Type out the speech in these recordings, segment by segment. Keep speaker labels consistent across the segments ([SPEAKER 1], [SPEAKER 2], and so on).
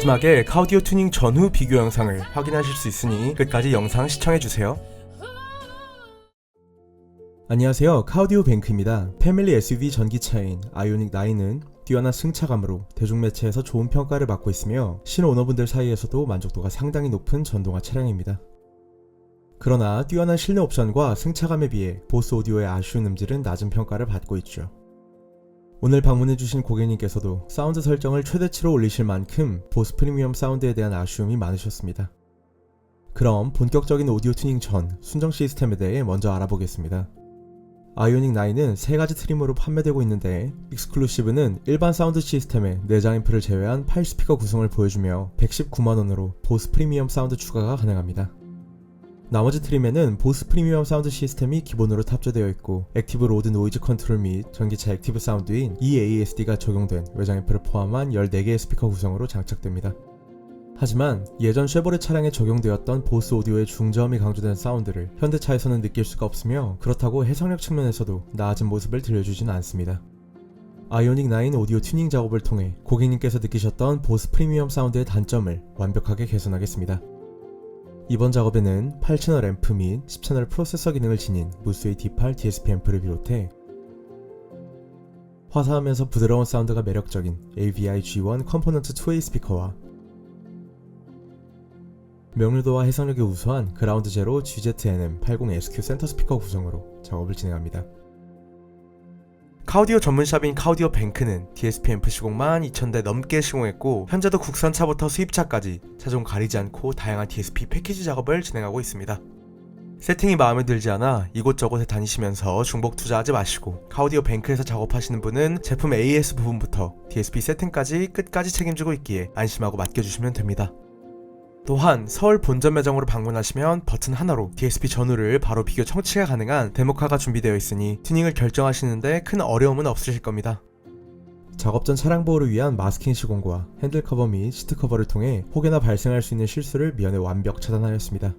[SPEAKER 1] 마지막에 카우디오 튜닝 전후 비교 영상을 확인하실 수 있으니 끝까지 영상 시청해주세요. 안녕하세요. 카우디오 뱅크입니다. 패밀리 SUV 전기차인 아이오닉 9은 뛰어난 승차감으로 대중매체에서 좋은 평가를 받고 있으며 신오너분들 사이에서도 만족도가 상당히 높은 전동화 차량입니다. 그러나 뛰어난 실내 옵션과 승차감에 비해 보스 오디오의 아쉬운 음질은 낮은 평가를 받고 있죠. 오늘 방문해주신 고객님께서도 사운드 설정을 최대치로 올리실 만큼 보스 프리미엄 사운드에 대한 아쉬움이 많으셨습니다. 그럼 본격적인 오디오 튜닝 전 순정 시스템에 대해 먼저 알아보겠습니다. 아이오닉 9은 세 가지 트림으로 판매되고 있는데 익스클루시브는 일반 사운드 시스템에 내장 앰프를 제외한 8스피커 구성을 보여주며 119만원으로 보스 프리미엄 사운드 추가가 가능합니다. 나머지 트림에는 보스 프리미엄 사운드 시스템이 기본으로 탑재되어 있고 액티브 로드 노이즈 컨트롤 및 전기차 액티브 사운드인 EASD가 적용된 외장 앰프를 포함한 14개의 스피커 구성으로 장착됩니다. 하지만 예전 쉐보레 차량에 적용되었던 보스 오디오의 중저음이 강조된 사운드를 현대차에서는 느낄 수가 없으며 그렇다고 해상력 측면에서도 나아진 모습을 들려주지는 않습니다. 아이오닉 9 오디오 튜닝 작업을 통해 고객님께서 느끼셨던 보스 프리미엄 사운드의 단점을 완벽하게 개선하겠습니다. 이번 작업에는 8채널 앰프 및 10채널 프로세서 기능을 지닌 무스의 D8 DSP 앰프를 비롯해 화사하면서 부드러운 사운드가 매력적인 AVI G1 컴포넌트 2A 스피커와 명료도와 해상력이 우수한 그라운드 제로 GZNM80SQ 센터 스피커 구성으로 작업을 진행합니다. 카우디오 전문샵인 카우디오 뱅크는 DSP 앰프 시공만 2,000대 넘게 시공했고 현재도 국산차부터 수입차까지 차종 가리지 않고 다양한 DSP 패키지 작업을 진행하고 있습니다. 세팅이 마음에 들지 않아 이곳저곳에 다니시면서 중복 투자하지 마시고 카우디오 뱅크에서 작업하시는 분은 제품 AS 부분부터 DSP 세팅까지 끝까지 책임지고 있기에 안심하고 맡겨주시면 됩니다. 또한 서울 본점 매장으로 방문하시면 버튼 하나로 DSP 전후를 바로 비교 청취가 가능한 데모카가 준비되어 있으니 튜닝을 결정하시는데 큰 어려움은 없으실 겁니다. 작업 전 차량 보호를 위한 마스킹 시공과 핸들 커버 및 시트 커버를 통해 혹여나 발생할 수 있는 실수를 미연에 완벽 차단하였습니다.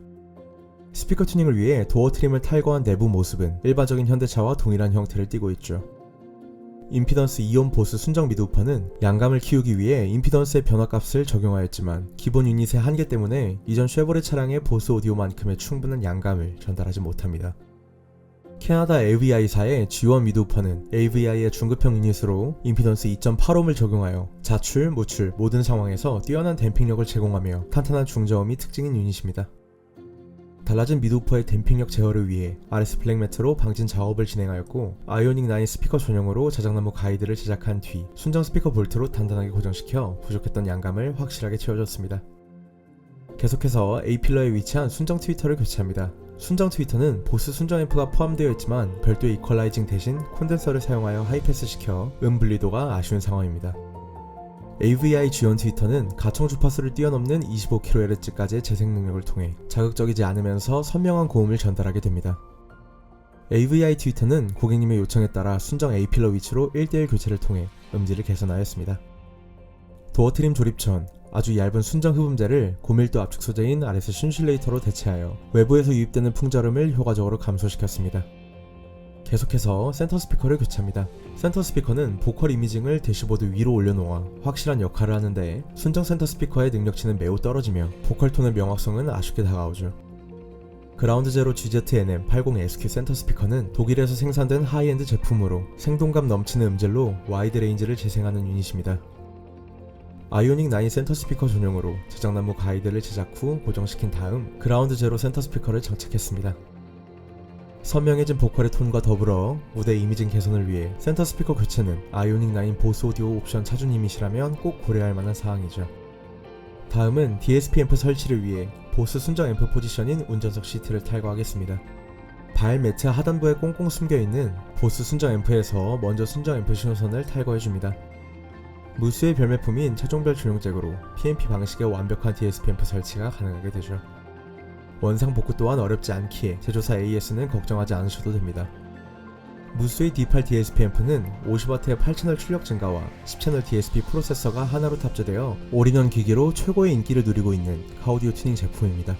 [SPEAKER 1] 스피커 튜닝을 위해 도어 트림을 탈거한 내부 모습은 일반적인 현대차와 동일한 형태를 띠고 있죠. 임피던스 이온 보스 순정 미드우퍼는 양감을 키우기 위해 임피던스의 변화값을 적용하였지만 기본 유닛의 한계 때문에 이전 쉐보레 차량의 보스 오디오만큼의 충분한 양감을 전달하지 못합니다. 캐나다 AVI사의 G1 미드우퍼는 AVI의 중급형 유닛으로 임피던스 2.8옴을 적용하여 자출, 무출 모든 상황에서 뛰어난 댐핑력을 제공하며 탄탄한 중저음이 특징인 유닛입니다. 달라진 미드우퍼의 댐핑력 제어를 위해 RS 블랙 매트로 방진 작업을 진행하였고 아이오닉 9 스피커 전용으로 자작나무 가이드를 제작한 뒤 순정 스피커 볼트로 단단하게 고정시켜 부족했던 양감을 확실하게 채워줬습니다. 계속해서 A필러에 위치한 순정 트위터를 교체합니다. 순정 트위터는 보스 순정 앰프가 포함되어 있지만 별도의 이퀄라이징 대신 콘덴서를 사용하여 하이패스 시켜 음 분리도가 아쉬운 상황입니다. AVI G1 트위터는 가청 주파수를 뛰어넘는 25kHz까지의 재생 능력을 통해 자극적이지 않으면서 선명한 고음을 전달하게 됩니다. AVI 트위터는 고객님의 요청에 따라 순정 A필러 위치로 1대1 교체를 통해 음질을 개선하였습니다. 도어 트림 조립 전 아주 얇은 순정 흡음재를 고밀도 압축 소재인 RS 신슐레이터로 대체하여 외부에서 유입되는 풍절음을 효과적으로 감소시켰습니다. 계속해서 센터 스피커를 교체합니다. 센터 스피커는 보컬 이미징을 대시보드 위로 올려놓아 확실한 역할을 하는데 순정 센터 스피커의 능력치는 매우 떨어지며 보컬 톤의 명확성은 아쉽게 다가오죠. 그라운드 제로 GZNM 80SQ 센터 스피커는 독일에서 생산된 하이엔드 제품으로 생동감 넘치는 음질로 와이드 레인지를 재생하는 유닛입니다. 아이오닉 9 센터 스피커 전용으로 제작나무 가이드를 제작 후 고정시킨 다음 그라운드 제로 센터 스피커를 장착했습니다. 선명해진 보컬의 톤과 더불어 무대 이미징 개선을 위해 센터 스피커 교체는 아이오닉 9 보스 오디오 옵션 차주님이시라면 꼭 고려할 만한 사항이죠. 다음은 DSP 앰프 설치를 위해 보스 순정 앰프 포지션인 운전석 시트를 탈거하겠습니다. 발 매트 하단부에 꽁꽁 숨겨있는 보스 순정 앰프에서 먼저 순정 앰프 신호선을 탈거해줍니다. 무스의 별매품인 차종별 조용잭으로 PMP 방식의 완벽한 DSP 앰프 설치가 가능하게 되죠. 원상 복구 또한 어렵지 않기에 제조사 AS는 걱정하지 않으셔도 됩니다. 무스의 D8 DSP 앰프는 50W의 8채널 출력 증가와 10채널 DSP 프로세서가 하나로 탑재되어 올인원 기기로 최고의 인기를 누리고 있는 카우디오 튜닝 제품입니다.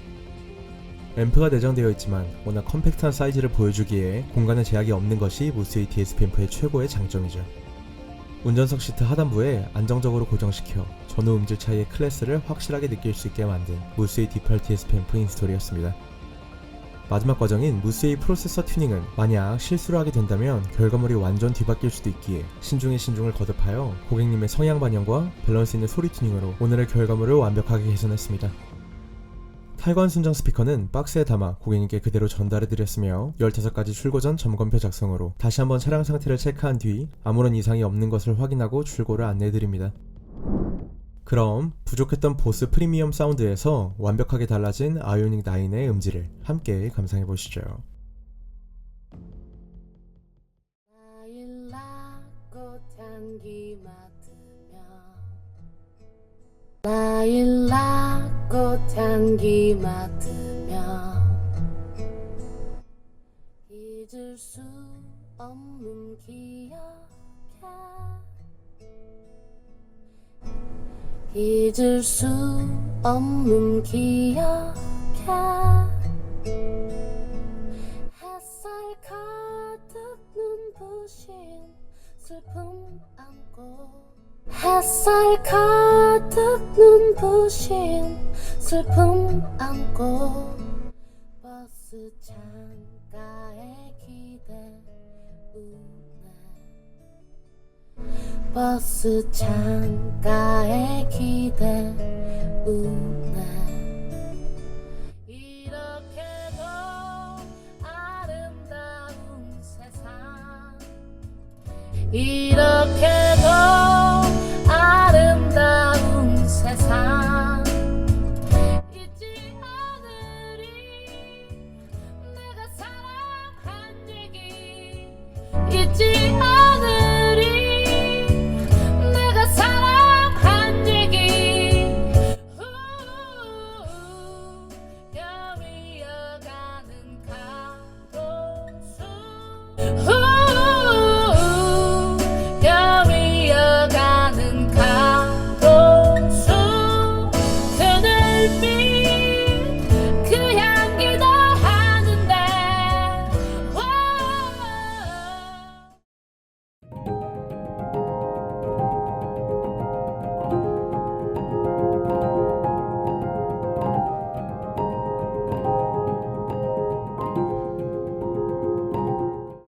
[SPEAKER 1] 앰프가 내장되어 있지만 워낙 컴팩트한 사이즈를 보여주기에 공간에 제약이 없는 것이 무스의 DSP 앰프의 최고의 장점이죠. 운전석 시트 하단부에 안정적으로 고정시켜 전후 음질 차이의 클래스를 확실하게 느낄 수 있게 만든 무스웨이 D8 DSP 앰프 인스톨이었습니다. 마지막 과정인 무스웨이 프로세서 튜닝은 만약 실수를 하게 된다면 결과물이 완전 뒤바뀔 수도 있기에 신중에 신중을 거듭하여 고객님의 성향 반영과 밸런스 있는 소리 튜닝으로 오늘의 결과물을 완벽하게 개선했습니다. 탈관 순정 스피커는 박스에 담아 고객님께 그대로 전달해드렸으며 15가지 출고 전 점검표 작성으로 다시 한번 차량 상태를 체크한 뒤 아무런 이상이 없는 것을 확인하고 출고를 안내해드립니다. 그럼 부족했던 보스 프리미엄 사운드에서 완벽하게 달라진 아이오닉 9의 음질을 함께 감상해 보시죠.
[SPEAKER 2] 라일락 꽃향기 맡으며 잊을 수 없는 기억에 잊을 수 없는 기억에 햇살 가득 눈부신 슬픔 안고 햇살 가득 눈부신 슬픔 안고 버스 창가에 기대 우네. 버스 창가에 기대 우네. 이렇게도 아름다운 세상. 이렇게 않